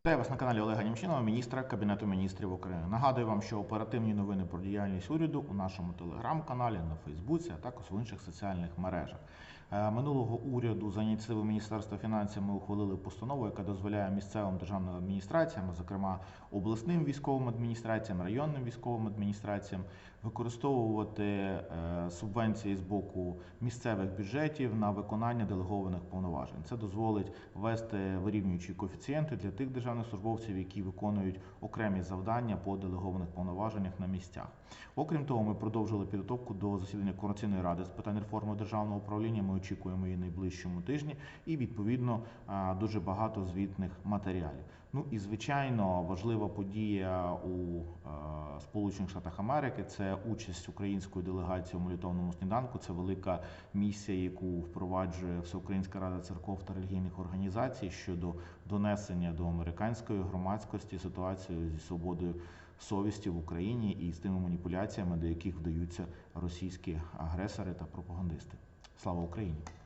Вітаю вас на каналі Олега Німчинова, міністра Кабінету міністрів України. Нагадую вам, що оперативні новини про діяльність уряду у нашому телеграм-каналі, на Фейсбуці, а також в інших соціальних мережах. Е, Минулого уряду за ініціативи Міністерства фінансів ми ухвалили постанову, яка дозволяє місцевим державним адміністраціям, зокрема обласним військовим адміністраціям, районним військовим адміністраціям, використовувати е, субвенції з боку місцевих бюджетів на виконання делегованих повноважень. Це дозволить ввести вирівнюючі коефіцієнти для тих державних службовців, які виконують окремі завдання по делегованих повноваженнях на місцях. Окрім того, ми продовжили підготовку до засідання координаційної ради з питань реформи державного управління. Ми очікуємо її найближчому тижні, і відповідно дуже багато звітних матеріалів. Ну і звичайно важлива подія у Сполучених Штатах Америки це участь української делегації у молитовному сніданку. Це велика місія, яку впроваджує Всеукраїнська рада церков та релігійних організацій щодо донесення до американської громадськості ситуації зі свободою совісті в Україні і з тими маніпуляціями, до яких вдаються російські агресори та пропагандисти. Слава Україні!